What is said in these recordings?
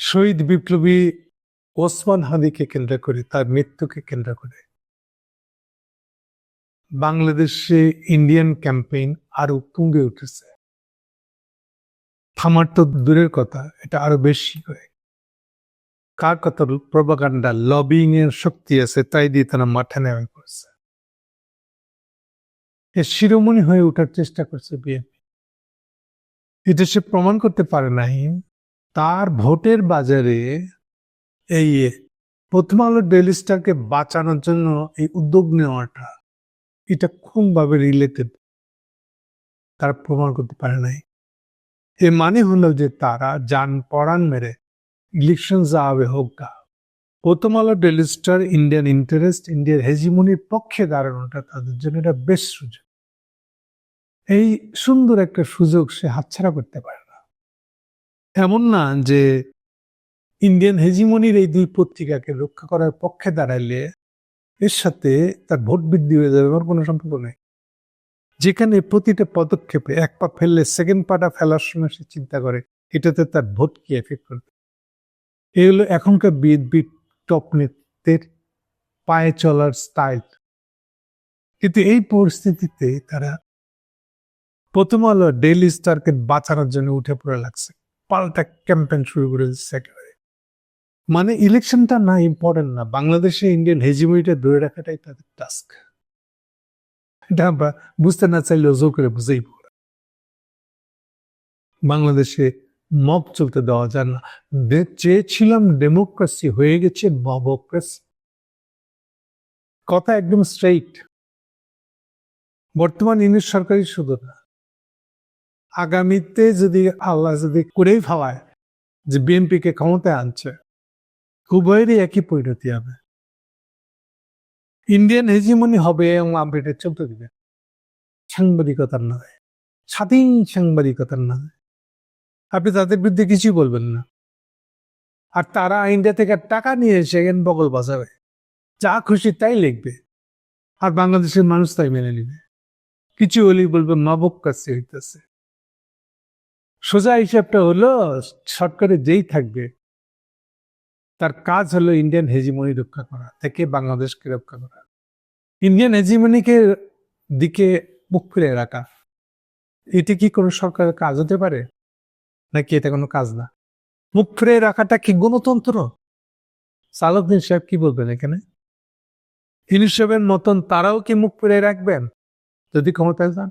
শহীদ বিপ্লবী ওসমান হাদিকে কেন্দ্র করে, তার মৃত্যুকে কেন্দ্র করে। বাংলাদেশে ইন্ডিয়ান ক্যাম্পেইন আরও তুঙ্গে উঠেছে। থামার তো দূরের কথা, এটা আরও বেশি হয়। কার কথা প্রবাগান্ডা লবিং এর শক্তি আছে, তাই দিয়ে তারা মাঠে নেমে পড়ছে। এ শিরোমণি হয়ে ওঠার চেষ্টা করছে বিএনপি। এটা সে প্রমাণ করতে পারে নাই তার ভোটের বাজারে এই প্রথম আলো ডেলি স্টারকে বাঁচানোর জন্য এই উদ্যোগ নেওয়াটা, এটা খুবভাবে রিলেটেড তারা প্রমাণ করতে পারে নাই। এর মানে হলো যে তারা যান পড়ান মেরে ইলেকশন যা হবে হোক গা। প্রথম আলো ডেলি স্টার ইন্ডিয়ান ইন্টারেস্ট ইন্ডিয়ার হেজিমনির পক্ষে দাঁড়ানোটা তাদের জন্য এটা বেশ সুযোগ। এই সুন্দর একটা সুযোগ সে হাতছাড়া করতে পারে এমন না যে ইন্ডিয়ান হেজিমনির এই দুই পত্রিকাকে রক্ষা করার পক্ষে দাঁড়াইলে এর সাথে তার ভোট বৃদ্ধি হয়ে যাবে আমার কোনো সম্পর্ক নেই। যেখানে প্রতিটা পদক্ষেপে এক পা ফেললে সেকেন্ড পাটা ফেলার সময় সে চিন্তা করে, এটাতে তার ভোট কি এফেক্ট করবে? এই হলো এখনকার বিএনপি টপ নেতৃত্বের পায়ে চলার স্টাইল কিন্তু এই পরিস্থিতিতে তারা প্রথম আলো ডেইলি স্টারকে বাঁচানোর জন্য উঠে পড়ে লাগছে। পাল্টা ক্যাম্পেন শুরু করে দিচ্ছে একেবারে। মানে ইলেকশনটা না ইম্পর্টেন্ট না, বাংলাদেশে ইন্ডিয়ান হেজিমনিটা ধরে রাখাটাই তাদের টাস্ক এটা আমরা বুঝতে না চাইলেও জোর করে বুঝেই বাংলাদেশে মব চলতে দেওয়া যায় না। চেয়েছিলাম ডেমোক্রেসি হয়ে গেছে মবক্রেসি কথা একদম স্ট্রেইট বর্তমান ইংলিশ সরকারি শুধু না। আগামীতে যদি আল্লাহ যদি করেই ফেলায় যে বিএনপিকে ক্ষমতায় আনছে উভয়েরই একই পরিণতি হবে। ইন্ডিয়ান হেজিমনি হবে এবং এটা চলতে দিবে। সাংবাদিকতার নয় স্বাধীন সাংবাদিকতার নয় আপনি তাদের বিরুদ্ধে কিছুই বলবেন না। আর তারা ইন্ডিয়া থেকে টাকা নিয়ে এসে এখানে বগল বাজাবে। যা খুশি তাই লিখবে। আর বাংলাদেশের মানুষ তাই মেনে নিবে। কিছু হলেই বলবে, মাবক কাছে হইতেছে। সোজা হিসাবটা হলো সরকারে যেই থাকবে, তার কাজ হলো ইন্ডিয়ান হেজিমনি রক্ষা করা, থেকে বাংলাদেশকে রক্ষা করা। ইন্ডিয়ান হেজিমনিকে দিকে মুখ ফিরে রাখা। এটি কি কোনো সরকারের কাজ হতে পারে? নাকি এটা কোনো কাজ না? মুখ ফিরে রাখাটা কি গণতন্ত্র? সালাউদ্দিন সাহেব কি বলবেন এখানে? সাহেবের মতন তারাও কি মুখ ফিরে রাখবেন? যদি ক্ষমতায় যান।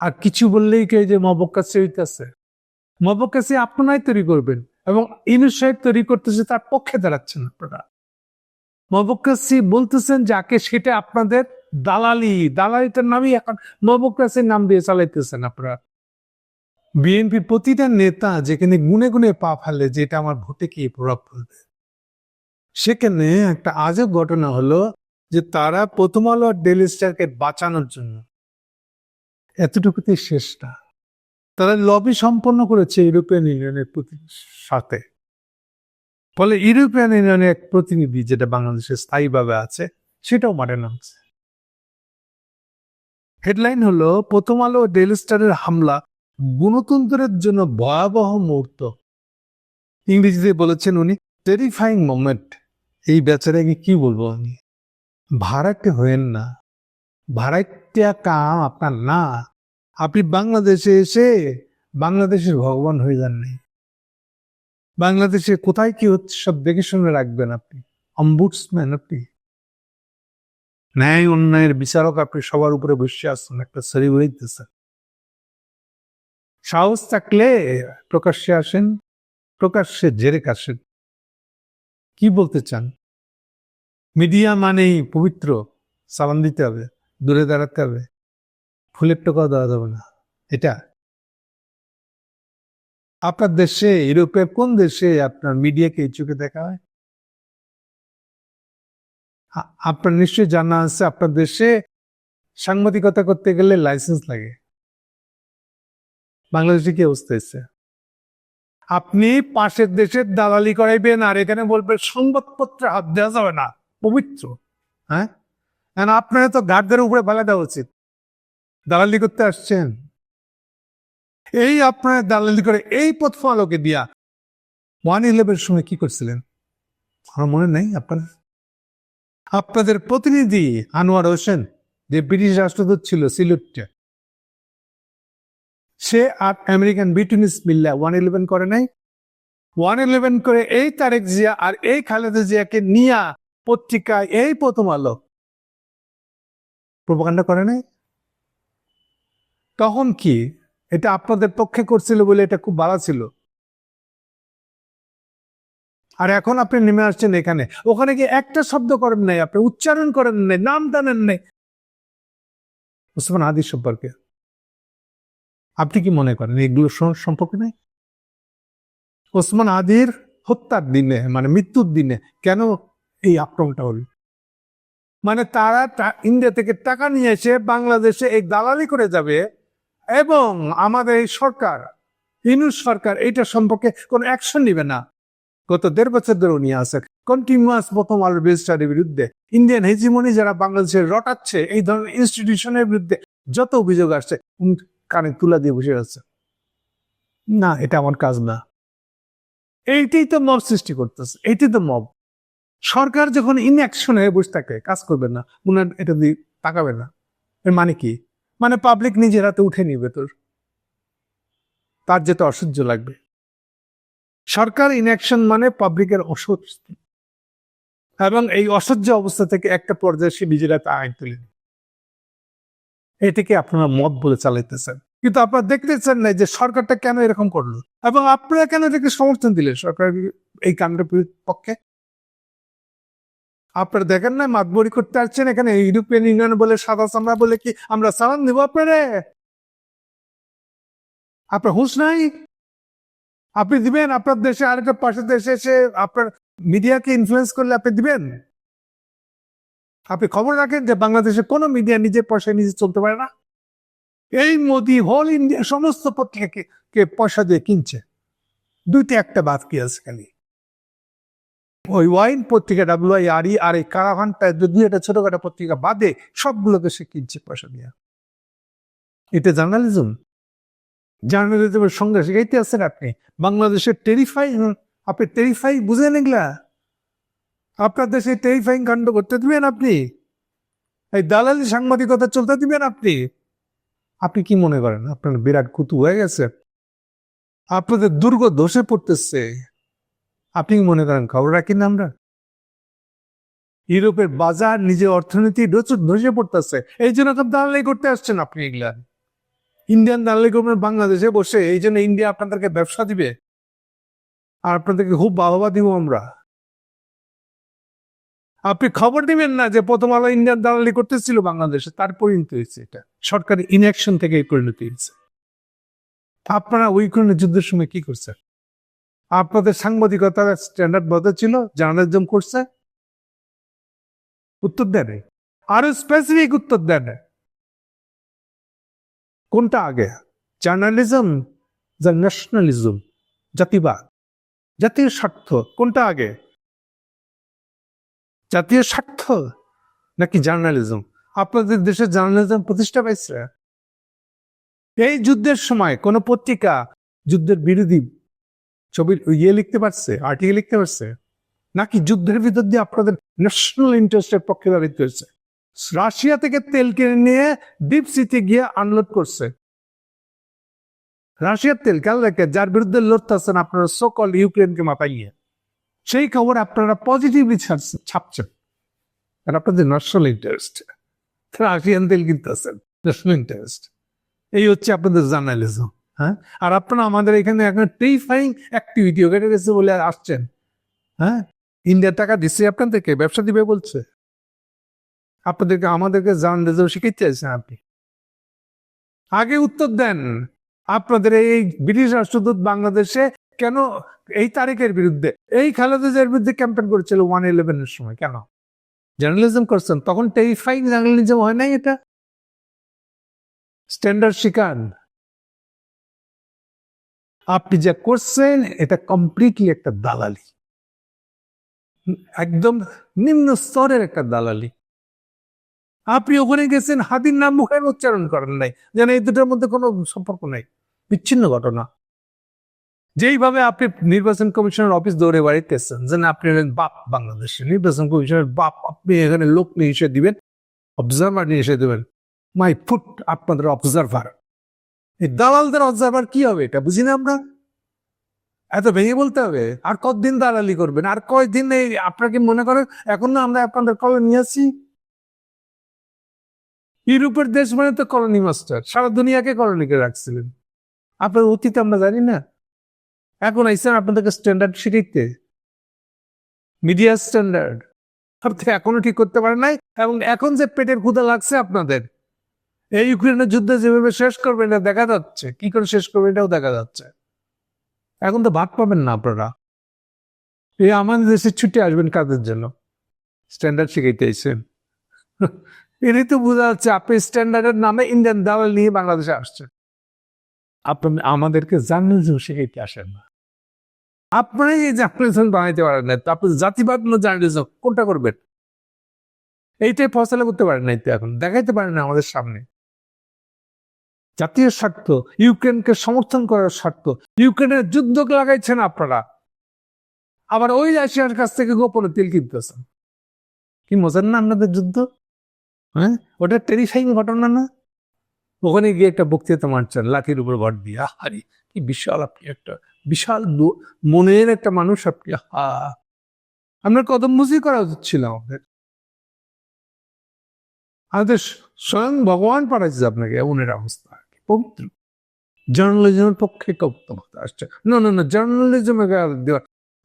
আর কিছু বললেই কে যে মবকাশি হইতেছে? মবকাশি আপনারাই তৈরি করবেন এবং ইনুস সাহেব তৈরি করতেছে, তার পক্ষে দাঁড়াচ্ছেন আপনারা। মবকাশি বলতেছেন যাকে সেটা আপনাদের দালালি, দালালিটার নামই এখন মবকাশির নাম দিয়ে চালাইতেছেন আপনারা। বিএনপি প্রতিটা নেতা যেখানে গুনে গুনে পা ফেলে যে, এটা আমার ভোটে কি প্রভাব ফেলবে? সেখানে একটা আজব ঘটনা হলো যে, তারা প্রথম আলো আর ডেলি স্টারকে বাঁচানোর জন্য এতটুকুতে শেষ না তারা লবি সম্পন্ন করেছে ইউরোপিয়ান ইউনিয়নের সাথে। ফলে ইউরোপিয়ান ইউনিয়নের এক প্রতিনিধি যেটা বাংলাদেশে স্থায়ীভাবে আছে, সেটাও মাঠে নামছে। হেডলাইন হলো, প্রথম আলো ডেলি স্টারের হামলা গণতন্ত্রের জন্য ভয়াবহ মুহূর্ত। ইংরেজিতে বলেছেন উনি টেরিফাইং মোমেন্ট এই বেচারাকে কি বলব আমি? ভাড়াটে হয়েন না। ভাড়াটিয়া কাম আপনার না। আপনি বাংলাদেশে এসে বাংলাদেশের ভগবান হয়ে যান নাই। বাংলাদেশে কোথায় কি হচ্ছে সব দেখে শুনে রাখবেন আপনি। অম্বুডসম্যান আপনি। ন্যায় অন্যায়ের বিচারক আপনি সবার উপরে বসে আসছেন একটা সরি বইতেছেন সাহস থাকলে প্রকাশ্যে আসেন, প্রকাশ্যে জেরে কাশেন। কি বলতে চান? মিডিয়া মানেই পবিত্র, সালাম দিতে হবে। দূরে দাঁড়াতে হবে। ফুলের টোকাও দেওয়া যাবে না। এটা। আপনার দেশে, ইউরোপের কোন দেশে আপনার মিডিয়াকে এই চোখে দেখা হয়? আপনার নিশ্চয়ই জানা আছে, আপনার দেশে সাংবাদিকতা করতে গেলে লাইসেন্স লাগে। বাংলাদেশে কি অবস্থা হয়েছে? আপনি পাশের দেশের দালালি করাইবেন আর এখানে বলবেন, সংবাদপত্রে হাত দেওয়া যাবে না। পবিত্র। হ্যাঁ? কারণ আপনার তো গার্ডদের উপরে ফেলা দেওয়া উচিত? দালালি করতে আসছেন? এই আপনার দালালি করে এই পথ আলোকে দিয়া ওয়ান ইলেভেন সময় কি করছিলেন? আমার মনে নেই আপনার। আপনাদের প্রতিনিধি আনোয়ার হোসেন, যে ব্রিটিশ রাষ্ট্রদূত ছিল সিলেটে সে আর আমেরিকান ব্রিটিশ মিল্লা ওয়ান ইলেভেন করে নাই। ওয়ান ইলেভেন করে এই তারেক জিয়া আর এই খালেদা জিয়াকে নিয়া পত্রিকায় এই প্রথম আলো প্রোপাগান্ডা করে নাই? তখন কি এটা আপনাদের পক্ষে করছিল বলে এটা খুব ভালো ছিল? আর এখন আপনি নেমে আসছেন এখানে। ওখানে গিয়ে একটা শব্দ করেন নাই আপনি, উচ্চারণ করেন নাই, নাম টানেন নাই। ওসমান আদি সম্পর্কে। আপনি কি মনে করেন এগুলো সম্পর্কে নেই? ওসমান আদির হত্যার দিনে মানে মৃত্যুর দিনে কেন এই আক্রমণটা হল? মানে তারা ইন্ডিয়া থেকে টাকা নিয়ে এসে বাংলাদেশে এই দালালি করে যাবে এবং আমাদের এই সরকার ইনুস সরকার এটা সম্পর্কে কোনো অ্যাকশন নিবে না। গত দেড় বছর ধরে উনি আছে কন্টিনিউয়াস প্রথম আলোর রেজিস্ট্রারের বিরুদ্ধে ইন্ডিয়ান হেজিমনি যারা বাংলাদেশে রটাচ্ছে, এই ধরনের ইনস্টিটিউশনের বিরুদ্ধে যত অভিযোগ আসছে, উনি কানে তুলা দিয়ে বসে আছে না, এটা আমার কাজ না। এইটাই তো মব সৃষ্টি করতেছে। এইটাই তো মব সরকার যখন ইনঅ্যাকশন হয়ে বসে থাকে, কাজ করবে না। উনার এটা দিয়ে তাকাবে না। এর মানে কি? মানে পাবলিক নিজের হাতে উঠে নিবে তোর। তার যেটা অসহ্য লাগবে। সরকার ইনঅ্যাকশন মানে পাবলিকের অসহ্য। এবং এই অসহ্য অবস্থা থেকে একটা পর্যায়ে সে নিজের হাতে আইন তুলে। এটাকে আপনারা মত বলে চালাইতেছেন। কিন্তু আপনারা দেখতেছেন না যে সরকারটা কেন এরকম করল? এবং আপনারা কেন এটাকে সমর্থন দিলেন সরকার এই কাণ্ডের পক্ষে? আপনারা দেখেন না মাতবরি করতে আসছেন এখানে, ইউরোপিয়ান ইউনিয়ন বলে, সাদা চামড়া বলে কি আমরা সালাম দেবো আপনারে? আপনার হুঁশ নাই? আপনি দিবেন, আপনার দেশে আরেকটা পাশের দেশে এসে আপনার মিডিয়াকে ইনফ্লুয়েন্স করলে আপনি দিবেন? আপনি খবর রাখেন যে বাংলাদেশে কোনো মিডিয়া নিজের পয়সায় নিজে চলতে পারে না। এই মোদি হোল ইন্ডিয়া সমস্ত পত্রিকাকে, কে পয়সা দিয়ে কিনছে। দুইটা একটা বাদ কি আছে খালি? ওই ওয়াইন পত্রিকা ডাব্লিউ আরই আর এই কারাভানটা যদি একটা ছোটখাটো পত্রিকা বাদে, সবগুলোকে সে কিনছে পয়সা দিয়ে। এটা জার্নালিজম। জার্নালিজমের সঙ্গে শিখাইতে আছেন আপনি। বাংলাদেশের টেরিফাই আপনি টেরিফাই বুঝেন এগুলা? আপনার দেশে টেরিফাইং কাণ্ড করতে দিবেন আপনি? এই দালালি সাংবাদিকতা চলতে দিবেন আপনি? আপনি কি মনে করেন? আপনার বিরাট কুতু হয়ে গেছে। আপনাদের দুর্গ ধসে পড়তেছে। আপনি মনে করেন খবর রাখি না আমরা? ইউরোপের বাজার নিজের অর্থনীতি ধসে পড়তেছে। এই জন্য তো দালালি করতে আসছেন আপনি এগুলা। ইন্ডিয়ান দালালি করবেন, বাংলাদেশে বসে, এই জন্য ইন্ডিয়া আপনাদেরকে ব্যবসা দিবে। আর আপনাদেরকে খুব বাহবা দিব আমরা। আপনি খবর দিবেন না যে প্রথম আলো ইন্ডিয়ান দালালি করতেছিল বাংলাদেশে তার পরিণতি হয়েছে এটা। সরকারি ইনঅ্যাকশন থেকে এই পরিণতি হয়েছে। আপনারা ওই কোন যুদ্ধের সময় কি করছেন? আপনাদের সাংবাদিকতার স্ট্যান্ডার্ড বদল ছিল জার্নালিজম করছে, উত্তর দেয় নাই। আরও স্পেসিফিক উত্তর দেন নাই। কোনটা আগে? জার্নালিজম যা ন্যাশনালিজম জাতিবাদ। জাতীয় স্বার্থ, কোনটা আগে? জাতীয় স্বার্থ নাকি জার্নালিজম আপনাদের দেশে জার্নালিজম প্রতিষ্ঠা পাইছে? এই যুদ্ধের সময় কোন পত্রিকা, যুদ্ধের বিরোধী ছবির ইয়ে লিখতে পারছে আর্টিকেল লিখতে পারছে, নাকি যুদ্ধের ভিতর দিয়ে আপনাদের ন্যাশনাল ইন্টারেস্টের পক্ষে দাঁড়িয়ে হয়েছে রাশিয়া থেকে তেল কিনে নিয়ে ডিপ সিতে গিয়ে আনলোড করছে। রাশিয়ার তেল কেন রেখে যার বিরুদ্ধে লড়তেছেন আপনারা সকল ইউক্রেনকে মাথায় নিয়ে। সেই খবর আপনারা পজিটিভলি ছাপছেন। আর আপনাদের ন্যাশনাল ইন্টারেস্ট রাশিয়ান তেল কিনতেছেন ন্যাশনাল ইন্টারেস্ট এই হচ্ছে আপনাদের জার্নালিজম হ্যাঁ? আর আপনারা আমাদের এখানে এখন টেরিফাইং অ্যাক্টিভিটি ওখানে গেছে বলে আসছেন। হ্যাঁ? ইন্ডিয়ার টাকা দিচ্ছে আপনাদেরকে, ব্যবসা দিবে বলছে। আপনাদেরকে, আমাদেরকে জান জার্নালিজম শিখাইতে চাইছেন আপনি। আগে উত্তর দেন, আপনাদের এই ব্রিটিশ রাষ্ট্রদূত বাংলাদেশে কেন এই তারিখের বিরুদ্ধে, এই খালেদা জিয়ার বিরুদ্ধে ক্যাম্পেন করেছিল ওয়ান ইলেভেনের সময়, কেন? জার্নালিজম করছেন, তখন টেরিফাইং জার্নালিজম হয় নাই এটা? স্ট্যান্ডার্ড শিকান আপনি যা করছেন, এটা কমপ্লিটলি একটা দালালি। একদম নিম্ন স্তরের একটা দালালি। আপনি ওখানে গেছেন হাতির নাম মুখে উচ্চারণ করেন নাই। যেন এই দুটোর মধ্যে কোনো সম্পর্ক নাই। বিচ্ছিন্ন ঘটনা। যেইভাবে আপনি নির্বাচন কমিশনের অফিস দৌড়ে বাড়িতেছেন যে না আপনি হলেন বাপ বাংলাদেশের। নির্বাচন কমিশনের বাপ, আপনি এখানে লোক নিয়ে এসে দিবেন অবজারভার নিয়ে এসে দেবেন। মাই ফুট আপনাদের অবজারভার এই দালালদের অবজারভার কি হবে? এটা বুঝি না আমরা? এত ভেঙে বলতে হবে? আর কতদিন দালালি করবেন? আর কয়দিন এই আপনার কি মনে করেন এখন না আমরা আপনাদের কলে নিয়ে আসি ইউরোপের দেশ মানে তো কলোনি মাস্টার। সারা দুনিয়াকে কলোনিকে রাখছিলেন। আপনার অতীত আমরা জানি না। এখন আইসেন আপনাদেরকে স্ট্যান্ডার্ড শিখাইতে। মিডিয়া স্ট্যান্ডার্ড আপনি এখনও ঠিক করতে পারেন নাই। এবং এখন যে পেটের ক্ষুদা লাগছে আপনাদের। এই ইউক্রেনের যুদ্ধ যেভাবে শেষ করবেন এটা দেখা যাচ্ছে। কি করে শেষ করবেন এটাও দেখা যাচ্ছে। এখন তো ভাত পাবেন না আপনারা। এই আমাদের দেশে ছুটি আসবেন কাদের জন্য? স্ট্যান্ডার্ড শিখাইতে আইসেন এটাই তো বোঝা যাচ্ছে, আপনি স্ট্যান্ডার্ডের নামে ইন্ডিয়ান দাওয়াল নিয়ে বাংলাদেশে আসছেন। আপনি আমাদেরকে জার্নালিজম শিখাইতে আসেন না। আপনারাই এই জার্নালিজম বানাইতে পারেন না, তো আপনি জাতিবাদ না জার্নালিজম কোনটা করবেন? এইটাই ফসলা করতে পারেন নাই তো এখন, দেখাইতে পারেন না আমাদের সামনে। জাতীয় স্বার্থ, ইউক্রেনকে সমর্থন করার স্বার্থ, ইউক্রেনের যুদ্ধ লাগাইছেন আপনারা। আবার ওই রাশিয়ার কাছ থেকে গোপনে তেল কিনতেছেন। কি মজার না আপনাদের যুদ্ধ? হ্যাঁ? ওটা টেরিফাইং ঘটনা না? ওখানে গিয়ে একটা বক্তৃতা মারছেন, লাঠির উপর ভর দিয়ে আহারি কি বিশাল আপনি একটা, বিশাল মনের একটা মানুষ আপনি হা আপনার কদম মুজি করা উচিত ছিল আমাদের। আমাদের স্বয়ং ভগবান পাঠাচ্ছে আপনাকে এমনের অবস্থা। পবিত্র। জার্নালিজমের পক্ষে আসছে। না না না জার্নালিজমে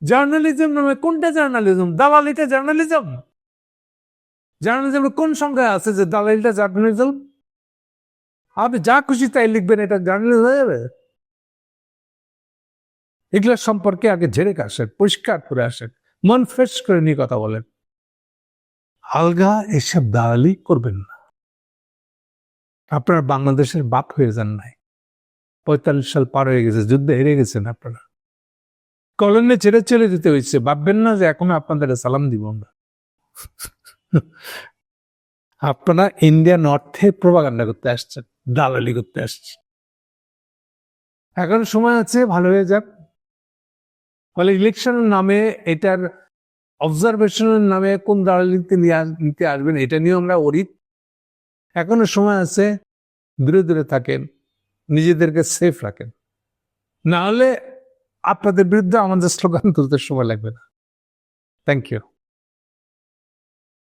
জার্নালিজম নামে কোনটা জার্নালিজম দালালিটা জার্নালিজম জার্নালিজমের কোন সংখ্যায় আছে যে দালালিটা জার্নালিজম আপনি যা খুশি তাই লিখবেন, এটা জার্নালিজম হয়ে যাবে। এগুলো সম্পর্কে আগে ঝেড়ে আসেন, পরিষ্কার করে আসেন, মন ফ্রেশ করে নিয়ে কথা বলেন। আলগা এসব দালালি করবেন না। আপনারা বাংলাদেশের বাপ হয়ে যান নাই। পঁয়তাল্লিশ সাল পার হয়ে গেছে, যুদ্ধে হেরে গেছেন আপনারা। কলোনে ছেড়ে চলে যেতে হয়েছে, ভাববেন না যে এখনও আপনাদের সালাম দিব আমরা। আপনারা ইন্ডিয়া নর্থে প্রভাকাণ্ডা করতে আসছেন, দালালি করতে আসছেন। এখন সময় আছে, ভালো হয়ে যাক। ফলে ইলেকশনের নামে, এটার অবজারভেশনের নামে কোন দালালিতে নিয়ে নিতে আসবেন, এটা নিয়ে আমরা অরিত এখনও সময় আছে, দূরে দূরে থাকেন, নিজেদেরকে সেফ রাখেন। না হলে আপনাদের বিরুদ্ধে আমাদের স্লোগান তুলতে সময় লাগবে না। Thank you